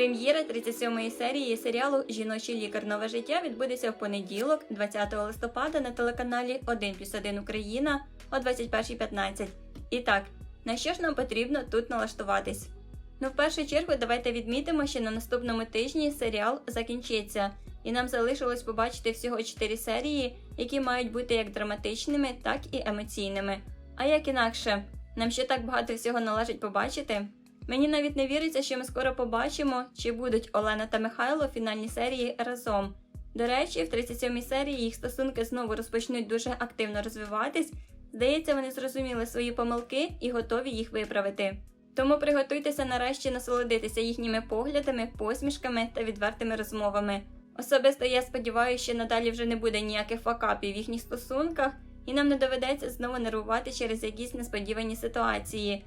Прем'єра 37-ї серії серіалу Жіночий лікар нове життя відбудеться в понеділок, 20 листопада на телеканалі 1 плюс 1 Україна о 21.15. І так, на що ж нам потрібно тут налаштуватись? Ну, в першу чергу, давайте відмітимо, що на наступному тижні серіал закінчиться, і нам залишилось побачити всього 4 серії, які мають бути як драматичними, так і емоційними. А як інакше, нам ще так багато всього належить побачити. Мені навіть не віриться, що ми скоро побачимо, чи будуть Олена та Михайло в фінальній серії разом. До речі, в 37-й серії їх стосунки знову розпочнуть дуже активно розвиватись. Здається, вони зрозуміли свої помилки і готові їх виправити. Тому приготуйтеся нарешті насолодитися їхніми поглядами, посмішками та відвертими розмовами. Особисто я сподіваюся, що надалі вже не буде ніяких факапів в їхніх стосунках, і нам не доведеться знову нервувати через якісь несподівані ситуації.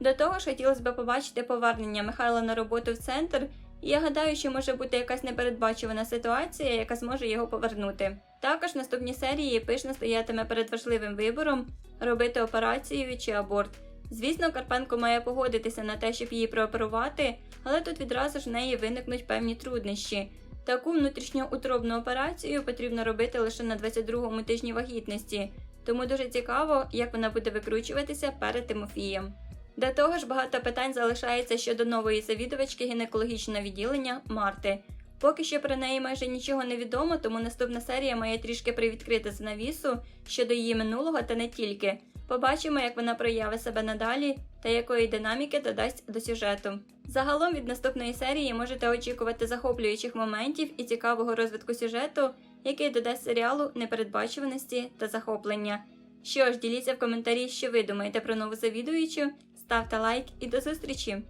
До того ж, хотілося б побачити повернення Михайла на роботу в центр, і я гадаю, що може бути якась непередбачувана ситуація, яка зможе його повернути. Також в наступній серії пишна стоятиме перед важливим вибором робити операцію чи аборт. Звісно, Карпенко має погодитися на те, щоб її прооперувати, але тут відразу ж в неї виникнуть певні труднощі. Таку внутрішньоутробну операцію потрібно робити лише на 22-му тижні вагітності, тому дуже цікаво, як вона буде викручуватися перед Тимофієм. До того ж, багато питань залишається щодо нової завідувачки гінекологічного відділення Марти. Поки що про неї майже нічого не відомо, тому наступна серія має трішки привідкрити занавісу щодо її минулого та не тільки. Побачимо, як вона проявить себе надалі та якої динаміки додасть до сюжету. Загалом від наступної серії можете очікувати захоплюючих моментів і цікавого розвитку сюжету, який додасть серіалу непередбачуваності та захоплення. Що ж, діліться в коментарі, що ви думаєте про нову завідуючу, ставте лайк і до зустрічі!